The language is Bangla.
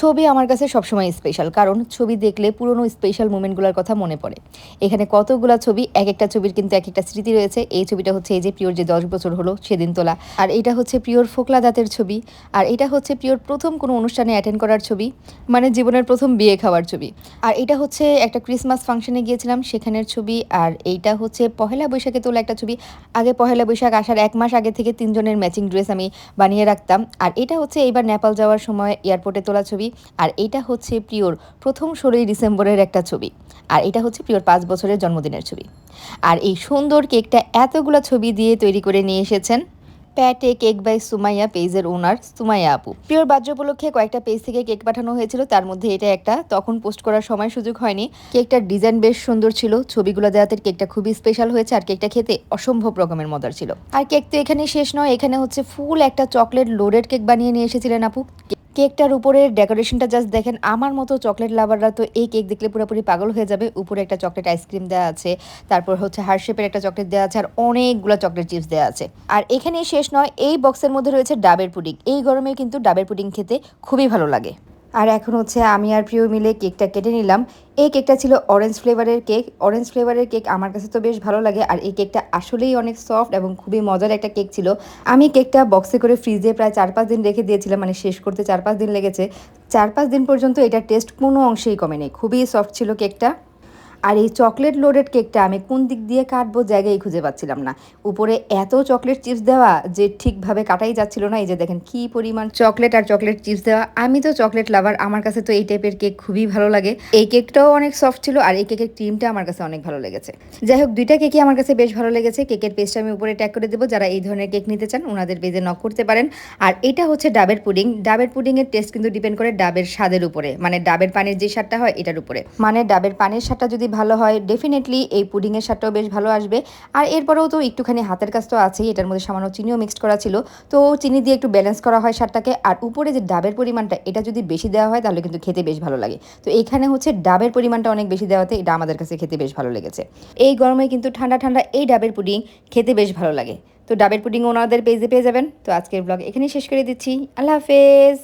ছবি আমার কাছে সবসময় স্পেশাল কারণ ছবি দেখলে পুরনো স্পেশাল মুমেন্টগুলোর কথা মনে পড়ে। এখানে কতগুলা ছবি এক একটা ছবির কিন্তু এক একটা স্মৃতি রয়েছে। এই ছবিটা হচ্ছে এই যে প্রিয়র যে দশ বছর হলো, সেদিন তোলা। আর এটা হচ্ছে প্রিয়র ফোকলা দাঁতের ছবি। আর এটা হচ্ছে প্রিয়র প্রথম কোনো অনুষ্ঠানে অ্যাটেন্ড করার ছবি মানে জীবনের প্রথম বিয়ে খাওয়ার ছবি। আর এটা হচ্ছে একটা ক্রিসমাস ফাংশনে গিয়েছিলাম সেখানের ছবি। আর এইটা হচ্ছে পহেলা বৈশাখে তোলা একটা ছবি। আগে পহেলা বৈশাখ আসার এক মাস আগে থেকে তিনজনের ম্যাচিং ড্রেস আমি বানিয়ে রাখতাম। আর এটা হচ্ছে এইবার নেপাল যাওয়ার সময় এয়ারপোর্টে তোলা ছবি। আর এটা হচ্ছে প্রিয়র প্রথম ষোলোই ডিসেম্বরের একটা ছবি। আর এটা হচ্ছে প্রিয়র পাঁচ বছরের জন্মদিনের ছবি। আর এই সুন্দর কেকটা এতগুলো ছবি দিয়ে তৈরি করে নিয়ে এসেছেন প্যাটে কেক বাই সুমাইয়া পেজের ওনার সুমাইয়া আপু। প্রিয়র বার্থডে উপলক্ষে কয়েকটা পেজ থেকে কেক পাঠানো হয়েছিল। তার মধ্যে এটা একটা। তখন পোস্ট করার সময় সুযোগ হয়নি। কেকটার ডিজাইন বেশ সুন্দর ছিল। ছবিগুলো দেওয়াতে কেকটা খুবই স্পেশাল হয়েছে। আর কেকটা খেতে অসম্ভব রকমের মজার ছিল। আর কেক তো এখানে শেষ নয়। এখানে হচ্ছে ফুল একটা চকলেট লোডেড কেক বানিয়ে নিয়ে এসেছিলেন আপু। কেকটার উপরে ডেকোরেশনটা জাস্ট দেখেন, আমার মতো চকলেট লাভাররা তো এই কেক দেখলে পুরোপুরি পাগল হয়ে যাবে। উপরে একটা চকলেট আইসক্রিম দেওয়া আছে, তারপর হচ্ছে হার্ট শেপের একটা চকলেট দেওয়া আছে, আর অনেকগুলো চকলেট চিপস দেওয়া আছে। আর এখানেই শেষ নয়, এই বক্সের মধ্যে রয়েছে ডাবের পুডিং এই গরমে কিন্তু ডাবের পুডিং খেতে খুবই ভালো লাগে। আর এখন হচ্ছে আমি আর প্রিয় মিলে কেকটা কেটে নিলাম। এই কেকটা ছিল অরেঞ্জ ফ্লেভারের কেক। অরেঞ্জ ফ্লেভারের কেক আমার কাছে তো বেশ ভালো লাগে আর এই কেকটা আসলেই অনেক সফট এবং খুবই মজার একটা কেক ছিল। আমি কেকটা বক্সে করে ফ্রিজে প্রায় চার পাঁচ দিন রেখে দিয়েছিলাম মানে শেষ করতে চার পাঁচ দিন লেগেছে। চার পাঁচ দিন পর্যন্ত এটা টেস্ট কোনো অংশেই কমেনি। খুবই সফট ছিল কেকটা। আর এই চকলেট লোডেড কেকটা আমি কোন দিক দিয়ে কাটবো জায়গায় খুঁজে পাচ্ছিলাম না। উপরে এত চকলেট চিপস দেওয়া যে ঠিকভাবে কাটাই যাচ্ছিল না। এই যে দেখেন কি পরিমাণ চকলেট আর চকলেট চিপস দেওয়া। আমি তো চকলেট লাভার আমার কাছে তো এই টাইপের কেক খুবই ভালো লাগে। এই কেকটাও অনেক সফট ছিল আর এই কেকের ক্রিমটা আমার কাছে অনেক ভালো লেগেছে। যাই হোক, দুইটা কেকই আমার কাছে বেশ ভালো লেগেছে। কেকের পেস্টটা আমি উপরে ট্যাগ করে দেবো। যারা এই ধরনের কেক নিতে চান ওনাদের পেজে নক করতে পারেন। আর এটা হচ্ছে ডাবের পুডিং ডাবের পুডিংয়ের টেস্ট কিন্তু ডিপেন্ড করে ডাবের স্বাদের উপরে। মানে ডাবের পানির যে স্বাদটা হয়, এটার উপরে। মানে ডাবের পানির স্বাদটা যদি ভালো হয় ডেফিনেটলি এই পুডিংয়ের স্বাদটাও বেশ ভালো আসবে। আর এরপরেও তো একটুখানি হাতের কাজ তো আছেই, এটার মধ্যে সামান্য চিনিও মিক্সড করা ছিল। তো চিনি দিয়ে একটু ব্যালেন্স করা হয় স্বাদটাকে। আর উপরে যে ডাবের পরিমাণটা, এটা যদি বেশি দেওয়া হয় তাহলে কিন্তু খেতে বেশ ভালো লাগে। তো এখানে হচ্ছে ডাবের পরিমাণটা অনেক বেশি দেওয়াতে এটা আমাদের কাছে খেতে বেশ ভালো লেগেছে। এই গরমে কিন্তু ঠান্ডা ঠান্ডা এই ডাবের পুডিং খেতে বেশ ভালো লাগে। তো ডাবের পুডিং ওনাদের পেজে পেয়ে যাবেন। তো আজকের ব্লগ এখানেই শেষ করে দিচ্ছি। আল্লাহ হাফেজ!